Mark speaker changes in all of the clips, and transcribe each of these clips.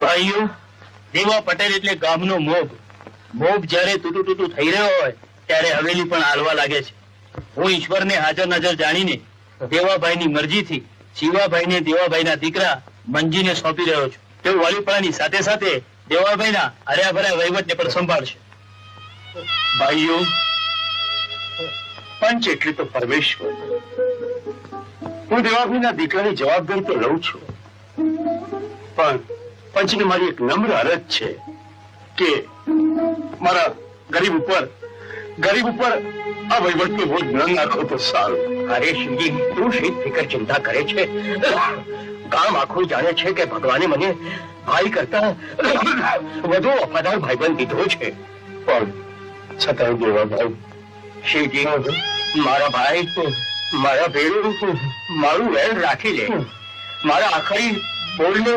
Speaker 1: ભાઈઓ, દેવા પટેલ એટલે ગામનો મોભ મોભ જ્યારે તૂટું તૂટું થઈ રહ્યો હોય, ત્યારે હવેલી પણ હાલવા લાગે છે. હું ઈશ્વરને હાજર નજર જાણીને દેવાભાઈની મરજીથી શિવાભાઈને દેવાભાઈના દીકરા મંજીને સોંપી રહ્યો છું. તેઓ વાલીપણાની સાથે સાથે દેવાભાઈના હર્યા ભર્યા વહીવટને પણ સંભાળશે.
Speaker 2: ભાઈઓ, પંચ એટલે તો પરમેશ્વર. હું દેવાભાઈના દીકરાની જવાબદારી તો લઉં છું. પણ પંચને મારી એક નમ્ર અરજ છે કે મારા ગરીબ ઉપર ગરીબ ઉપર આ વહીવટનો બોજ ન નાખો તો સારું.
Speaker 3: અરે શિવજી તું ફિકર ચિંતા કરે છે. ગામ આખું જાણે છે કે ભગવાને મને ભાઈ કરતા વધુ વફાદાર ભાઈબંધ દીધો છે.
Speaker 2: પણ છતાં દેવાભાઈ
Speaker 3: શિવજી મારા ભાઈ મારા ભેડું મારું વેલ રાખી લે. મારા આખરી બોલને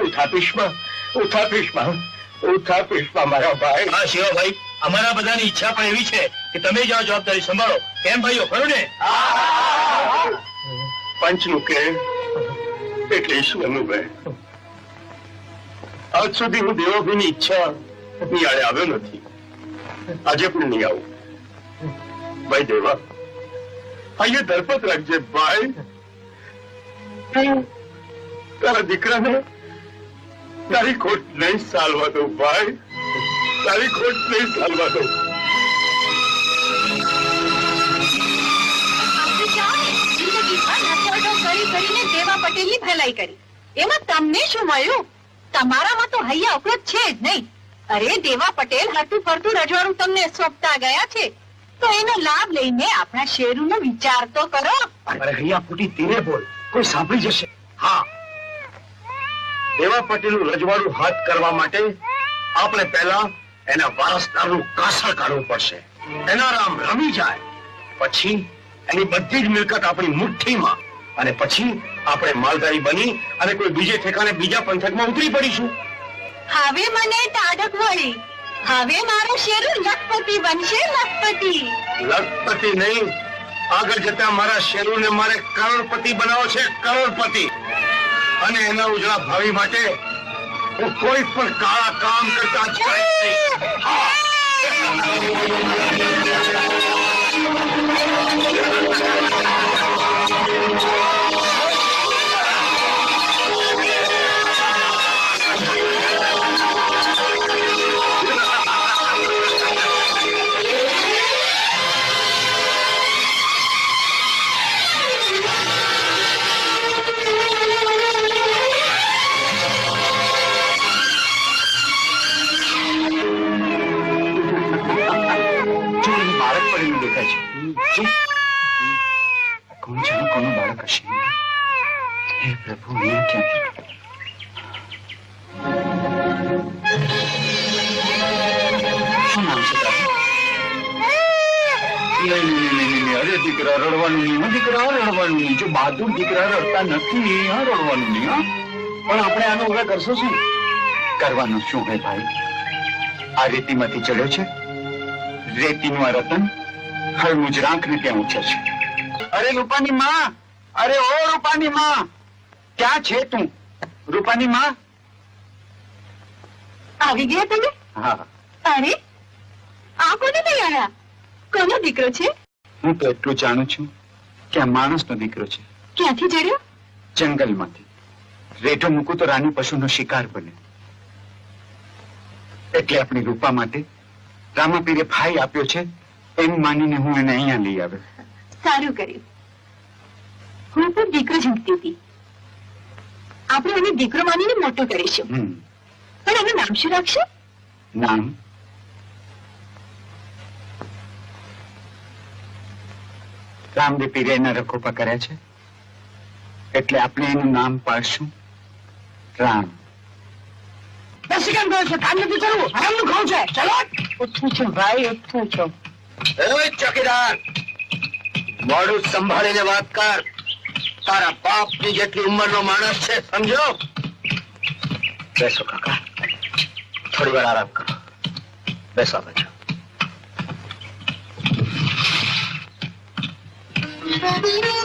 Speaker 3: ઉથાપીશમાં ઉથાપીશમાં મારા ભાઈ.
Speaker 1: હા શિવાભાઈ અમારા બધાની ઈચ્છા પણ એવી છે કે તમે જ આ જવાબદારી સંભાળો. કેમ ભાઈઓ ખરું ને?
Speaker 2: પંચનું કે એટલે ઈશ્વરનું બે આજ સુધી હું દેવાભાઈની ઈચ્છા નિયાળે આવ્યો નથી. આજે પણ નહીં આવું. ભાઈ દેવા અહીંયા ધરપત રાખજે ભાઈ. તારા દીકરાને તારી ખોટ નહીં સાલવા દઉં ભાઈ. તારી ખોટ નહીં સાલવા દઉં
Speaker 4: પટેલની ભલાઈ કરી. એમાં તમને શું મળ્યું? તમારામાં તો હૈયા અપરો છે જ નહીં. અરે દેવા પટેલ હરતું ફરતું રજવાડું તમને સોંપતા ગયા છે. તો એનો લાભ લઈને આપણા શેરુનો વિચાર તો કરો.
Speaker 3: અરે હૈયા ફૂટી ધીરે બોલ. કોઈ સાંભળી જશે? હા. દેવા પટેલનું રજવાડું હાથ કરવા માટે આપણે પહેલા એના વારસદારનું કાસળ કાઢવું પડશે. એના રામ જાય. પછી એની બધી જ મિલકત આપણી મુઠ્ઠીમાં અને પછી આપણે માલધારી બની અને કોઈ બીજે ઠેકાણે બીજા પંથકમાં ઉતરી પડીશું.
Speaker 4: હવે મને તાડક મળી. હવે મારો શેરુ લખપતિ બનશે લખપતિ.
Speaker 3: લખપતિ નહીં. આગળ જતા મારા શેરુને મારે કરોડપતિ બનાવો છે કરોડપતિ. અને એના ઉજળા ભાવિ માટે હું કોઈ પણ કાળા કામ કરતા અચકાઈશ નહીં. કરશો શું? કરવાનું શું હે ભાઈ? આ રેતીમાંથી ચડ્યો છે? રેતીનું આ રતન હવે મુજરાંકને ત્યાં ઉછે છે. અરે રૂપાની માં! અરે ઓ રૂપાની માં! ક્યાં છે તું? રૂપાની માં!
Speaker 4: આવી ગયા તમે?
Speaker 3: હા.
Speaker 4: અરે આ કોને લઈ આવ્યા કોનો દીકરો છે?
Speaker 3: હું તો એટલું જાણું છું કે આ માણસનો દીકરો છે.
Speaker 4: ક્યાંથી જડ્યો?
Speaker 3: જંગલમાંથી. રેઢો મૂકું તો રાની પશુનો શિકાર બને. એટલે આપણી રૂપા માટે રામાપીરે ભાઈ આપ્યો છે એમ માનીને હું એને અહીંયા લઈ આવ્યો.
Speaker 4: સારું કર્યું. હું પણ દીકરો જ હતી. આપણે એને દીકરો માનીને મોટો કરીશું. પણ એનું નામ શું રાખશું?
Speaker 3: નામ? રામદેવ પીરે એના રખોપા કર્યા છે. એટલે આપણે એનું નામ પાડશું. રામ.
Speaker 4: દસ કેમ કહે છે? કામ નથી કરવું. આરામનું ખાવું છે. ચલો. ઉઠું છું ભાઈ ઉઠું છું.
Speaker 3: ચોકીદાર મોડું સંભાળીને વાત કર. તારા બાપની જેટલી ઉંમરનો માણસ છે સમજો? બેસો કાકા. થોડી વાર આરામ કરો. બેસો બેસો
Speaker 5: Thank બધા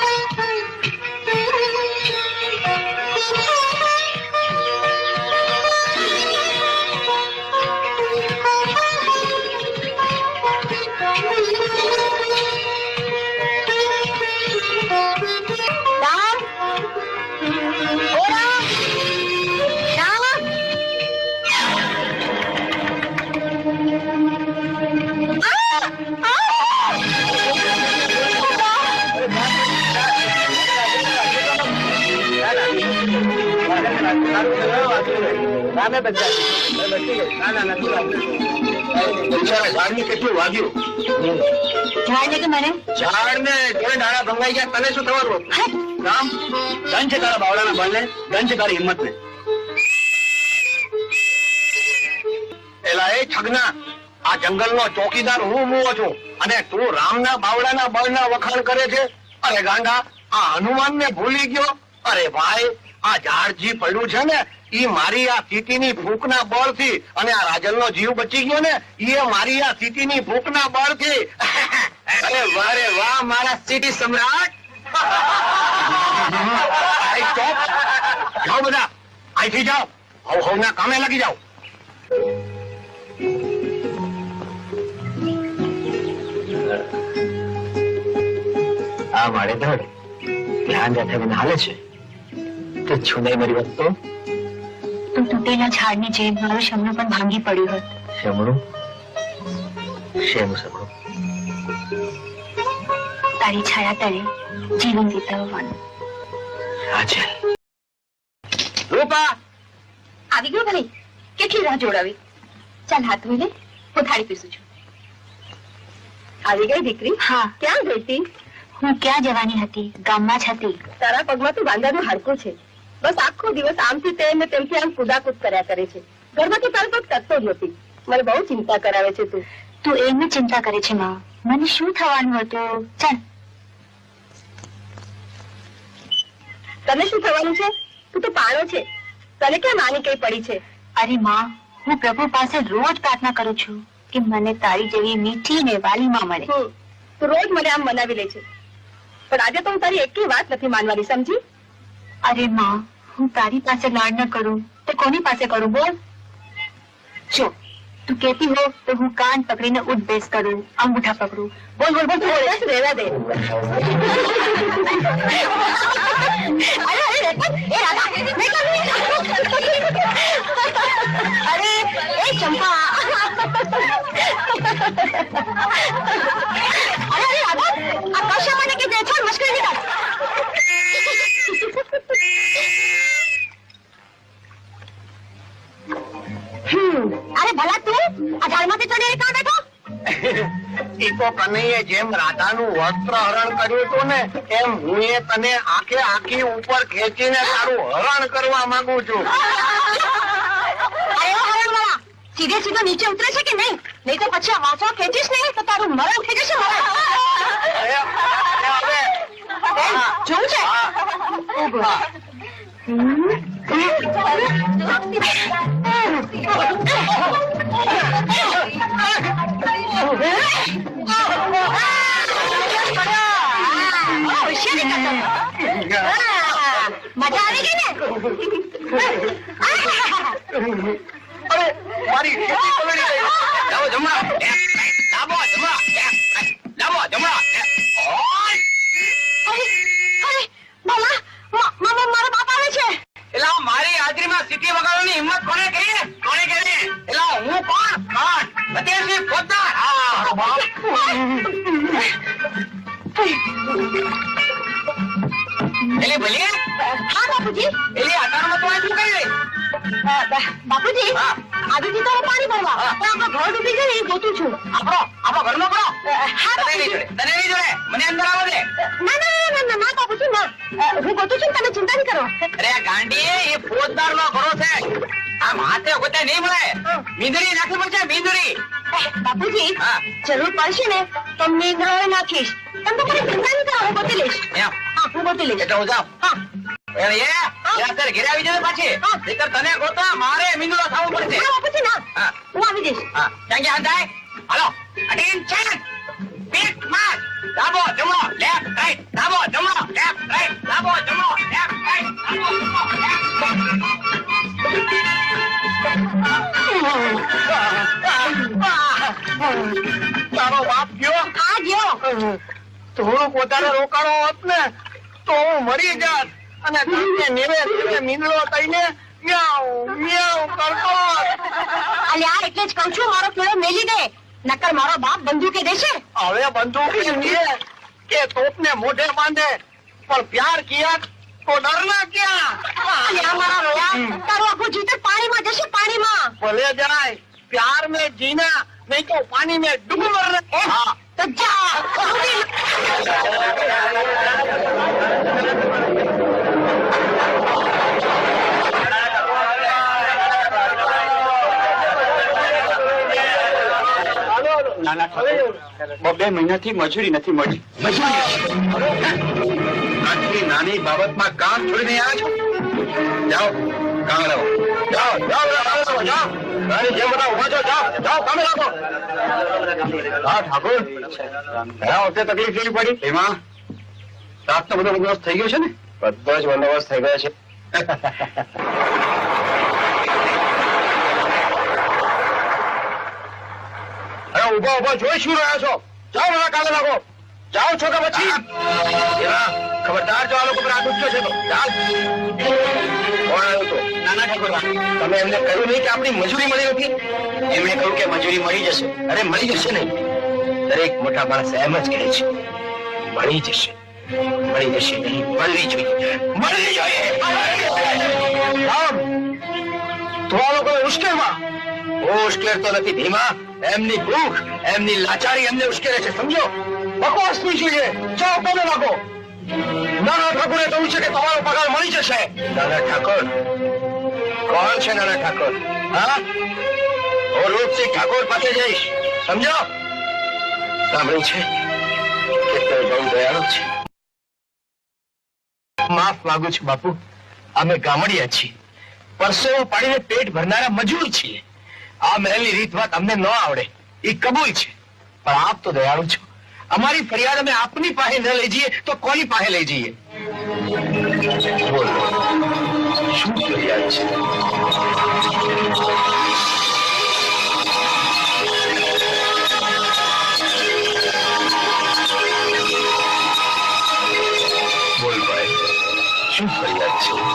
Speaker 5: ના ના ના ઝાડને કેટલું
Speaker 4: ને
Speaker 6: રામ
Speaker 5: એલા, એ છગના, આ જંગલનો ચોકીદાર હું મુવો છું? અને તું રામના બાવળાના બળના વખાણ કરે છે? અરે ગાંડા, આ હનુમાન ને ભૂલી ગયો? અરે ભાઈ આ ઝાડજી પડ્યું છે ને એ મારી આ સીટીની ફૂંકના બળથી અને આ રાજનનો જીવ બચી ગયો ને એ મારી આ સીટીની ફૂંકના બળથી. અરે વાહ રે વાહ, મારા સીટી સમ્રાટ. જાઓ બધા અહીંથી જાઓ. હવ હવના કામે લાગી જાઓ.
Speaker 7: આ મારે ધડ ધ્યાન રાખે મને હાલે છે. તે નહીં મારી વાત તો?
Speaker 4: તું તૂટેલા ઝાડની જેમ મારું શમણું પણ ભાંગી પડ્યું હતું.
Speaker 7: શમણું શેનું શમણું
Speaker 4: તારી છાયા તળે જીવન વિતાવવાનું.
Speaker 7: આજે
Speaker 5: રૂપા!
Speaker 4: આવી ગયો ભાઈ? કેટલી રાહ જોડાવી? ચાલ હાથ ધોઈ લે હું થાળી પીસું છું. આવી ગઈ દીકરી? હા. ક્યાં ગઈ હતી? હું ક્યાં જવાની હતી? ગામમાં જ હતી.
Speaker 8: તારા પગમાં તો વાંદાનું હાડકું છે. બસ આખો દિવસ આમથી તેમ તેમથી આમ કુદાકુદ કર્યા કરે છે. ઘરમાંથી તારો પગ ટકતો જ નથી. મને બહુ ચિંતા કરાવે છે તું.
Speaker 4: તું એમની ચિંતા કરે છે માં. મને શું થવાનું હતું? ચાલ.
Speaker 8: તને શું થવાનું છે? તું તો પાણો છે. તને ક્યાં માની કઈ પડી છે?
Speaker 4: અરે માં હું પ્રભુ પાસે રોજ પ્રાર્થના કરું છું કે મને તારી જેવી મીઠી ને વાલી માં મળે
Speaker 8: તું રોજ મને આમ મનાવી લે છે. પણ આજે તો હું તારી એકી વાત નથી માનવાની સમજી?
Speaker 4: અરે માં હું તારી પાસે લાડ ન કરું તો કોની પાસે કરું બોલ? જો તું કેતી હો તો હું કાન પકડીને ઉઠ કરું અંગૂઠા પકડું. બોલ બોલ બોલ બોલ
Speaker 8: બસ રેવા દે.
Speaker 4: અરે અરે એ રાધા, અરે એ ચંપા. અરે અરે રાધા આ કશા મને કે દે છોડ મુશ્કેલ નહીં ઝાડમાંથી બેઠો
Speaker 5: ઈ તો કનૈયે જેમ રાધાનું વસ્ત્ર હરણ કર્યું હતું ને એમ હું એ તને આખે આખી ઉપર ખેંચીને તારું હરણ કરવા માંગુ છું.
Speaker 4: સીધે સીધો નીચે ઉતરે છે કે નહીં? નહીં તો પછી આ વાસો ખેંચીશ નહીં તો તારું મરણ થઈ જશે જોવું છે.
Speaker 5: અરે મારી ખેતી પલળી
Speaker 4: મારી
Speaker 5: હાજરીમાં સીટી વગાડવાની હિંમત કોને કરી કોને કરી એલા હું કોણ કોણ બતેરજી પોતા હા બાપ એલી ભલે?
Speaker 4: હા બાપુજી.
Speaker 5: એટલે આટાનો તો આ શું કરી રહી
Speaker 4: અ, બા- બાપુજી
Speaker 5: હા.
Speaker 4: તો પાણી ભરવા. પણ આપણો ઘર ડૂબી ગયો એ ગોતું છું.
Speaker 5: આપણો? આપણો ઘરનો આપણો
Speaker 4: હા,
Speaker 5: તને નહીં જોડે. તને નહીં જોડે? મને અંદર આવો દે
Speaker 4: ના ના ના ના ના ના બાપુજી ના. હું ગોતું છું તમે ચિંતા નહીં કરો
Speaker 5: અરે ગાંડી એ ફોજદાર નો ઘરો છે. આમ હાથે ગોતે નહીં મળે. મીંદડી નાખવી પડશે મીંદડી.
Speaker 4: બાપુજી. જરૂર પડશે ને તો ઘરે નાખીશ તમે તો કોઈ ચિંતા નહીં કરો હું ગોતી લઈશ.
Speaker 5: એમ
Speaker 4: બધું લઈ
Speaker 5: જતા હું જાઉં. તારો બાપ ગયો?
Speaker 4: આ ગયો.
Speaker 5: થોડું પોતાને રોકાણો હોત ને તો હું મરી જાત અને તમને નીરે નીરે મીંદડો થઈને મ્યાઉ મ્યાઉ કરતો હોત.
Speaker 4: અલ્યા એટલે જ કહું છું મારો કેળો મેલી દે નકર મારો બાપ બંદૂકે દેશે
Speaker 5: હવે બંદૂક છે કે તોપને મોઢે બાંધે પણ પ્યાર કિયા તો ડરના ક્યાં
Speaker 4: અલ્યા મારા રોયા તારું આખું જીવતર પાણીમાં જશે
Speaker 2: ભલે જાય પ્યાર में जीना नहीं तो पानी में डूब मरना हाँ
Speaker 4: તો જા
Speaker 9: ના ના બબે મહિનાથી મજૂરી નથી મળી.
Speaker 2: આટલી નાની બાબતમાં કામ છોડીને આવ્યા છો જાઓ કામ લાવો. જાઓ જાઓ જાઓ જેમ બધા ઊભા છો જાઓ જાઓ કામે લાગો. હા ઠાકોર. ઘણા વખતે તકલીફ કેવી પડી. એમાં રાતનો બધો બંદોબસ્ત થઈ ગયો છે ને? બધો જ બંદોબસ્ત થઈ ગયો છે. અરે ઊભા જોઈ શું રહ્યા છો? જાઓ બધા કાલે લાગો. જાઓ છો કે પછી. ખબરદાર જો આ લોકો પર ઉઠ્યો છે તો તમે એમને કહ્યું નહીં કે આપણી મજૂરી મળી નથી?
Speaker 7: એમણે કહ્યું કે મજૂરી મળી જશે. અરે, મળી જશે નહીં. દરેક મોટા માણસ એમ જ કહે છે. મળી જશે. મળી જશે નહીં. મળવી જોઈએ મળવી જોઈએ
Speaker 2: તો આ લોકો મુશ્કેલમાં
Speaker 7: હું ઉશ્કેર તો નથી, ધીમા. એમની ભૂખ, એમની લાચારી એમને ઉશ્કેરે છે, સમજો?
Speaker 2: બકવાસ નહીં જોઈએ જાઓ તમે લાગો નાના ઠાકોરે કહ્યું છે કે તમારો પગાર મળી જશે.
Speaker 7: નાના ઠાકોર? કોણ છે નાના ઠાકોર? હા? હું રૂપસિંહ ઠાકોર પાસે જઈશ. સમજો? સાંભળ્યું છે કે તે બહુ દયાળુ છે. માફ માંગુ છું, બાપુ. અમે ગામડિયા છીએ. પરસેવો પાડીને પેટ ભરનારા મજૂર છીએ. આ મહેલની રીત વાત અમને ન આવડે. એ કબૂલ છે. પણ આપ તો દયાળુ છો. અમારી ફરિયાદ અમે આપની પાસે ન લઈ જઈએ તો કોની પાસે લઈ જઈએ? શું ફરિયાદ છે?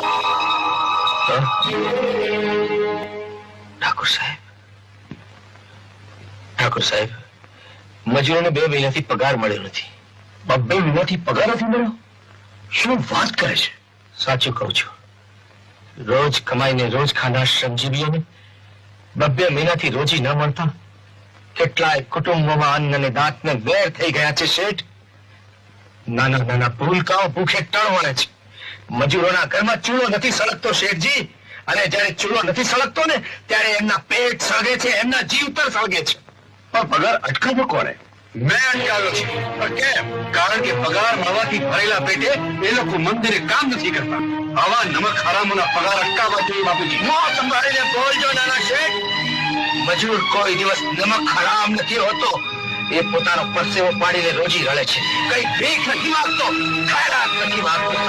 Speaker 7: સાહેબ સાહેબ. મજૂરોને બે મહિનાથી પગાર મળ્યો નથી. બબ્બે મહિનાથી પગાર નથી મળ્યો? શું વાત કરે છે? સાચું કહું છું. રોજ કમાઈને રોજ ખાનાર શ્રમજીવીઓને બબ્બે મહિનાથી રોજી ન મળતા. કેટલાય કુટુંબોમાં અન્ન અને દાંતને વેર થઈ ગયા છે શેઠ. નાના નાના ભૂલકાઓ ભૂખે ટળવણે છે. મજૂરોના ઘરમાં ચૂલો નથી સળગતો શેઠજી. અને જ્યારે ચૂલો નથી સળગતો ને, ત્યારે એમના પેટ સળગે છે, એમના જીવતર સળગે છે.
Speaker 2: પણ પગાર અટકાવ્યો કોને
Speaker 9: મેં અટકાવ્યો છે. કેમ? કારણ કે પગાર મળવાથી ભરેલા પેટે એ લોકો મંદિરે કામ નથી કરતા. આવા નમક હરામોના પગાર અટકાવવા જોઈએ બાપુજી.
Speaker 7: મોં સંભાળીને બોલજો નાના શેઠ. મજૂર કોઈ દિવસ નમક હરામ નથી હોતો. એ પોતાનો પરસેવો પાડીને રોજી રળે છે. કઈ ભીખ નથી માંગતો. ખૈરાત નથી માંગતો.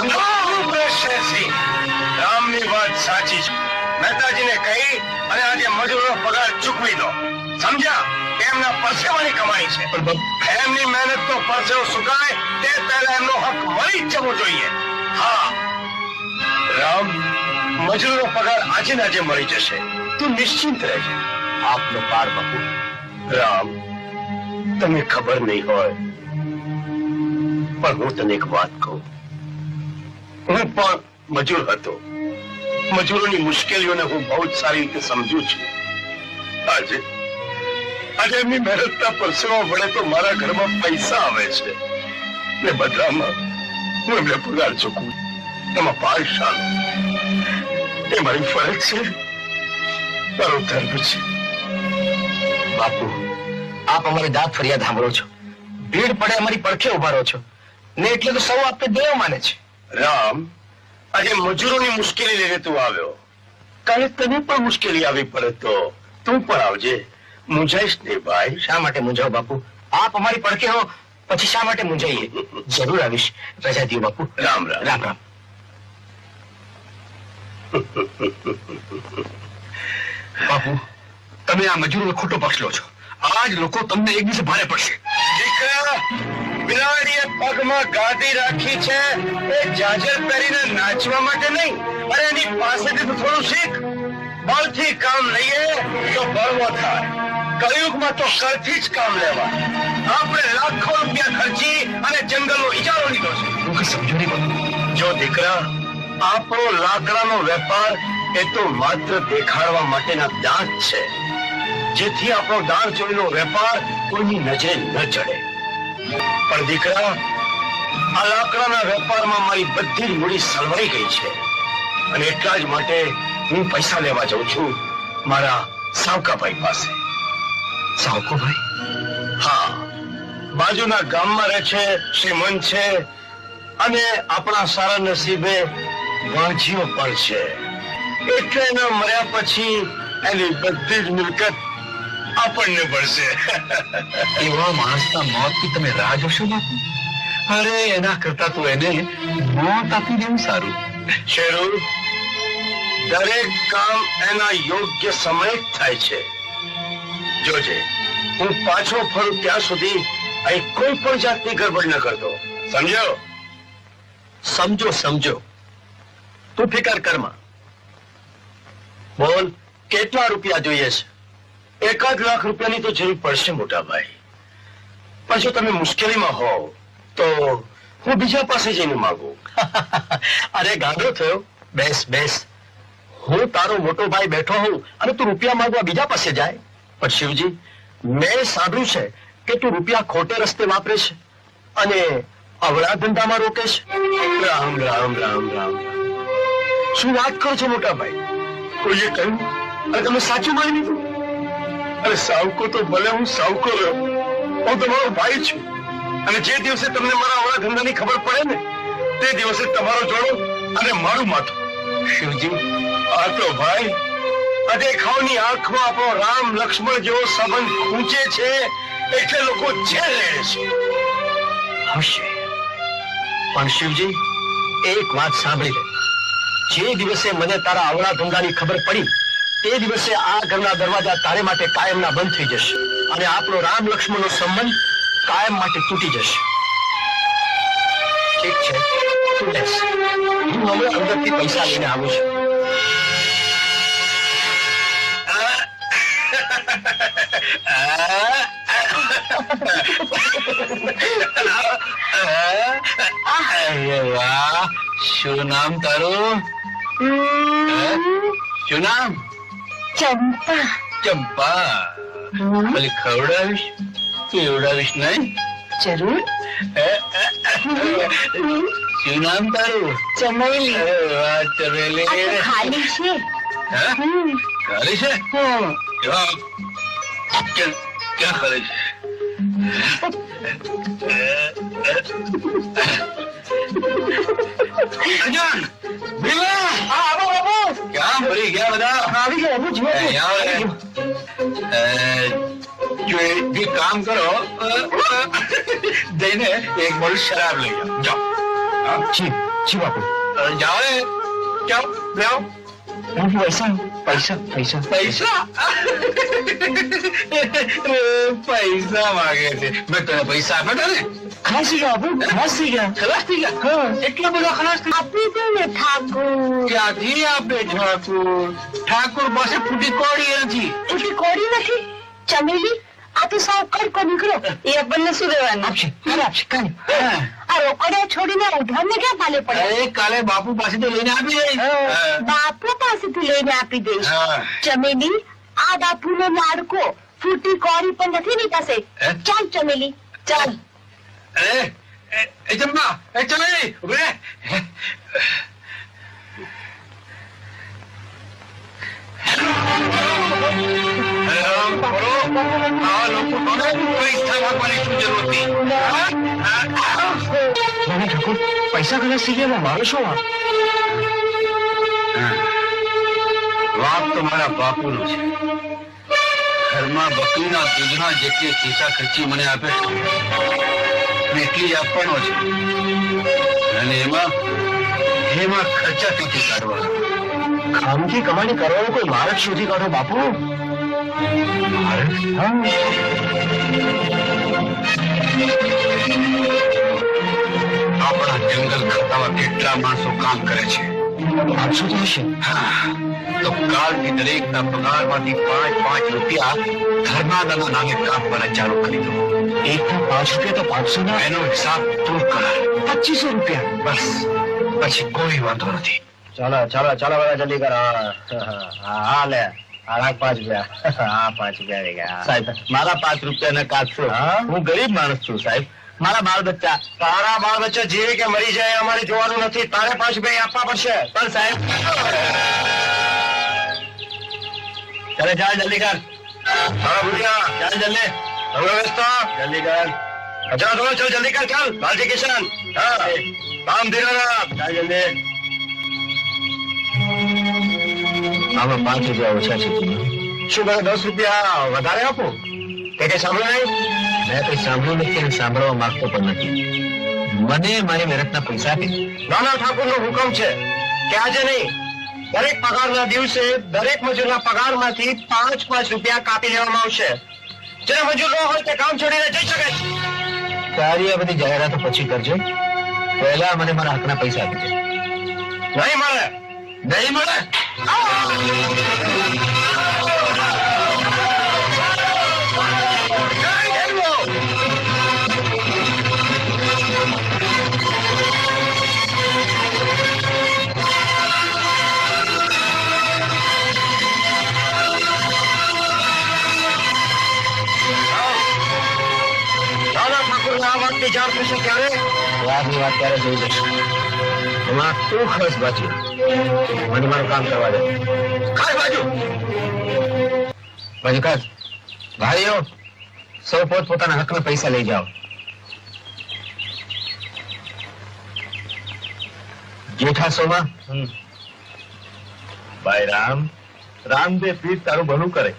Speaker 2: રામની વાત સાચી છે. મહેતાજીને કહી અને આજે મજૂરોનો પગાર ચૂકવી દો. સમજ્યા? એમના પરસેવાની કમાણી છે.
Speaker 7: એમની મહેનત
Speaker 2: એમની પરસેવો સુકાય તે પહેલા એમનો હક મળી જ જવો જોઈએ. હા. રામ મજૂરનો પગાર આજે ને આજે મળી જશે. તું નિશ્ચિંત રહેજે.
Speaker 7: આપનો પાર બાપુ.
Speaker 2: રામ તને ખબર નહીં હોય પણ હું તને એક વાત કહું. હું પણ મજૂર હતો. મજૂરોની મુશ્કેલીઓને હું બહુ જ સારી રીતે સમજુ છું. આજે આજે એમની મહેનતના પરસેવા વડે તો મારા ઘરમાં પૈસા આવે છે. ને બધામાં હું એમને પગાર ચૂકવું એમાં પારશાલ એ મારી ફરજ છે. મારો ધર્મ છે.
Speaker 7: બાપુ, આપ અમારી દાંત ફરિયાદ સાંભળો છો. ભીડ પડે અમારી પડખે ઊભા રહો છો. ને એટલે તો સૌ આપને દેવ માને છે.
Speaker 2: રામ, આજે મજૂરોની મુશ્કેલી લઈને તું આવ્યો. કાલે તને પણ મુશ્કેલી આવી પડે તો તું પણ આવજે. મૂંઝાઈશ નહીં ભાઈ?
Speaker 7: શા માટે મૂંઝાવ બાપુ? આપ અમારી પડખે હો પછી શા માટે મૂંઝાઈએ? જરૂર આવીશ રજા દિયો બાપુ.
Speaker 2: રામ રામ.
Speaker 7: રામ રામ.
Speaker 9: બાપુ તમે આ મજૂરો ખોટો પક્ષ લો છો. આજ લોકો તમને એક દિવસે ભારે પડશે.
Speaker 2: બિલાડીએ પગમાં ગાદી રાખી છે. એ જાજર પહેરીને નાચવા માટે નહીં અરે એની પાસેથી તો થોડું શીખ. બળથી કામ લઈએ તો બળવો થાય. કળિયુગમાં તો કળથી જ કામ લેવા. આપણે લાખો રૂપિયા ખર્ચી અને જંગલનો ઇજારો લીધો છે
Speaker 7: સમજો નહીં
Speaker 2: જો દીકરા આપણો લાકડાનો વેપાર એ તો માત્ર દેખાડવા માટેના દાંત છે. જેથી આપણો દાણ ચોરીનો વેપાર કોઈની નજરે ન ચડે. પણ દીકરા આ લાકડાના વેપારમાં મારી બધી જ મૂડી સલવાઈ ગઈ છે. અને એટલા જ માટે હું પૈસા લેવા જાઉં છું મારા સાવકાભાઈ પાસે.
Speaker 7: સાવકોભાઈ
Speaker 2: હા. બાજુના ગામમાં રહે છે શ્રીમંત છે અને આપણા સારા નસીબે વાંજીઓ પણ છે. એટલે એના મર્યા પછી એની બધી જ મિલકત આપણને મળશે
Speaker 9: એવા માણસના મોતથી તમે રાહ જોશો બાપુ? અરે એના કરતા તો એને મોત આપી દેવું સારું.
Speaker 2: શેરુ દરેક કામ એના યોગ્ય સમયે જ થાય છે. જોજે. હું પાછો ફરું ત્યાં સુધી અહીં કોઈ પણ જાતની ગડબડ ન કરતો. સમજો? સમજો સમજો. તું ફિકર કરમાં બોલ, કેટલા રૂપિયા જોઈએ છે? એકાદ લાખ રૂપિયાની તો જરૂર પડશે, મોટા ભાઈ. તમે મુશ્કેલીમાં હોવ, તો હું બીજા પાસે જઈને માંગુ. અરે, ગાંડો થયો. બેસ બેસ. હું તારો મોટો ભાઈ બેઠો હોઉં અને તું રૂપિયા માંગવા બીજા પાસે જાય? પણ શિવજી, મેં સાંભળ્યું છે કે તું રૂપિયા ખોટે રસ્તે વાપરે છે અને અવળા ધંધામાં રોકે છે. રામ રામ રામ રામ શું વાત કરો છો મોટા ભાઈ? કોઈએ કહ્યું? અને તમે સાચું માની લીધું? અરે સાવકો તો ભલે હું સાવકો રહ્યો, હું તમારો ભાઈ છું. અને જે દિવસે તમને મારા અવળા ધંધાની ખબર પડે ને, તે દિવસે તમારો જોડો અને મારું માથું. શિવજી, આ તો ભાઈ અદેખાવની આંખમાં આપણો રામ લક્ષ્મણ જેવો સંબંધ ખૂંચે છે, એટલે લોકો જેલ લે છે. હશે. પણ શિવજી, એક વાત સાંભળી લે. જે દિવસે મને તારા આવડા ધંધાની ખબર પડી, તે દિવસે આ ઘરના દરવાજા તારે માટે કાયમના બંધ થઈ જશે. અને આપણો રામ લક્ષ્મણનો સંબંધ કાયમ માટે તૂટી જશે. ઠીક છે, તું બેસ હું હવે અંદરથી પૈસા લઈને આવું છું.
Speaker 9: શું નામ તારું? શું નામ
Speaker 8: ચંપા
Speaker 9: ચંપા ભલે ખવડાવીશ પીવડાવીશ નહીં
Speaker 8: જરૂર
Speaker 9: શું નામ તારું
Speaker 8: ચમેલી
Speaker 9: ચમેલી
Speaker 8: ખાલી છે.
Speaker 9: હે?
Speaker 8: હમ.
Speaker 9: છે? ક્યાં ક્યાં- ક્યાં છે? અર્જુન! ભીલા
Speaker 8: આવો આવો!
Speaker 9: ક્યાં ભરી ગયા બધા?
Speaker 8: આવી ગયો હું જુઓ.
Speaker 9: અહીંયા આવે. એક એક કામ કરો જઈને એક બોલ શરાબ લઈ જાઓ. જાઓ?
Speaker 7: જી જી બાપુ.
Speaker 9: જાઓ ને જાઓ જાઓ.
Speaker 7: પૈસા પૈસા પૈસા
Speaker 9: પૈસા પૈસા માંગે છે મેં તને પૈસા આપ્યા ને
Speaker 7: ખલાસ થઈ ગયા બાપુ ખલાસ થઈ ગયા
Speaker 9: ખલાસ થઈ ગયા એટલા બધા ખલાસ થઈ
Speaker 8: આપી દે ને ઠાકોર
Speaker 9: ક્યાંથી આપે ઠાકુર ઠાકુર પાસે ફૂટી કોડી નથી
Speaker 8: ફૂટી કોડી નથી ચમેલી આ તો સાવ કડકો નીકળો એ આપણને શું દેવાનું
Speaker 7: આપશે આપશે
Speaker 9: હા.
Speaker 8: આ રોકડિયા છોડીને ઉધારને ક્યાં પાલે પડે?
Speaker 9: અરે કાલે બાપુ પાસેથી લઈને આપી દઈશ.
Speaker 8: બાપુ પાસેથી લઈને આપી દઈશ. ચમેલી આ બાપુનો લાડકો ફૂટી કોરી પણ નથી ની પાસે ચાલ ચમેલી ચાલ.
Speaker 9: અરે એ એ ચંપા એ ચમેલી ઊભી. રહે. અરે આમ કરો. આ લોકો કોને પૈસા આપવાની શું જરૂર હતી?
Speaker 7: મને ઠાકોર પૈસા ખલાસ થઈ ગયા મારો શું વાંક?
Speaker 9: વાક તો મારા બાપુનો છે ઘરમાં બકરીના દૂધના જેટલી પૈસા ખર્ચી મને આપે છે એટલી આપવાનો છે અને એમાં એમાં ખર્ચા કાઢવાનો કાઢવાના
Speaker 7: ખામથી કમાણી કરવાનો કોઈ માર્ગ શોધી કાઢો બાપુ
Speaker 9: આપણા જંગલ ખાતામાં કેટલા માણસો કામ કરે છે?
Speaker 7: પાંચસો તો હશે.
Speaker 9: તો કાલથી દરેકના પગારમાંથી પાંચ પાંચ રૂપિયા ધર્માદાના નામે કામ કાપવાના ચાલુ કરી દો.
Speaker 7: એકના પાંચ રૂપિયા તો પાંચસો ના?
Speaker 9: એનો હિસાબ તું કર.
Speaker 7: પચીસો રૂપિયા.
Speaker 9: બસ. પછી કોઈ વાંધો નથી.
Speaker 7: ચાલો ચાલો ચાલો જલ્દી કરો. હા હા લે. રાખ પાંચ રૂપિયા હા પાંચ રૂપિયા રહી ગયા
Speaker 1: સાહેબ મારા પાંચ રૂપિયાના કાઢશો
Speaker 7: હું?
Speaker 1: ગરીબ માણસ છું સાહેબ. મારા બાળ બચ્ચા
Speaker 7: તારા બાળ બચ્ચા જીવે કે મરી જાય અમારે જોવાનું નથી. તારે પાંચ રૂપિયા આપવા પડશે.
Speaker 1: પણ સાહેબ ચાલે ચાલ જલ્દી કર.
Speaker 7: હા ભૂલિયા
Speaker 1: ચાલ જલ્દી.
Speaker 7: હવે વ્યવસ્થા
Speaker 1: જલ્દી કર.
Speaker 7: અચ્છા ચાલ જલ્દી કર ચાલ. બાલજી કિશન. હા. રામ ધીરે
Speaker 1: ચાલ જલ્દી.
Speaker 7: આમાં પાંચ રૂપિયા ઓછા છે. શું મારે દસ રૂપિયા વધારે આપો? કે કઈ સાંભળાય મેં કઈ સાંભળ્યું નથી અને સાંભળવા માંગતો પણ નથી. મને મારી મહેનતના પૈસા આપી નાના ઠાકોર નો હુકમ છે કે આજે નહીં દરેક પગારના દિવસે દરેક મજૂરના પગારમાંથી પાંચ પાંચ રૂપિયા કાપી લેવામાં આવશે. જે મજૂર ન હોય તે કામ છોડીને જઈ શકે છે. તારી આ બધી જાહેરાતો પછી કરજો. પહેલા મને મારા હકના પૈસા આપી દે. નહીં મળે. નહીં મળે? જાણ થશે ત્યારે વાતની વાત ત્યારે જોઈ લઈશ એમાં તું ખર્ચ બાજી મને મારું કામ કરવા દે. ખાલી બાજુ. બાજુ ભાઈઓ, સૌ પોત પોતાના હકના પૈસા લઈ જાઓ. જેઠા સોમા.
Speaker 1: ભાઈ રામ, રામદેવ પીર તારું ભલું કરે.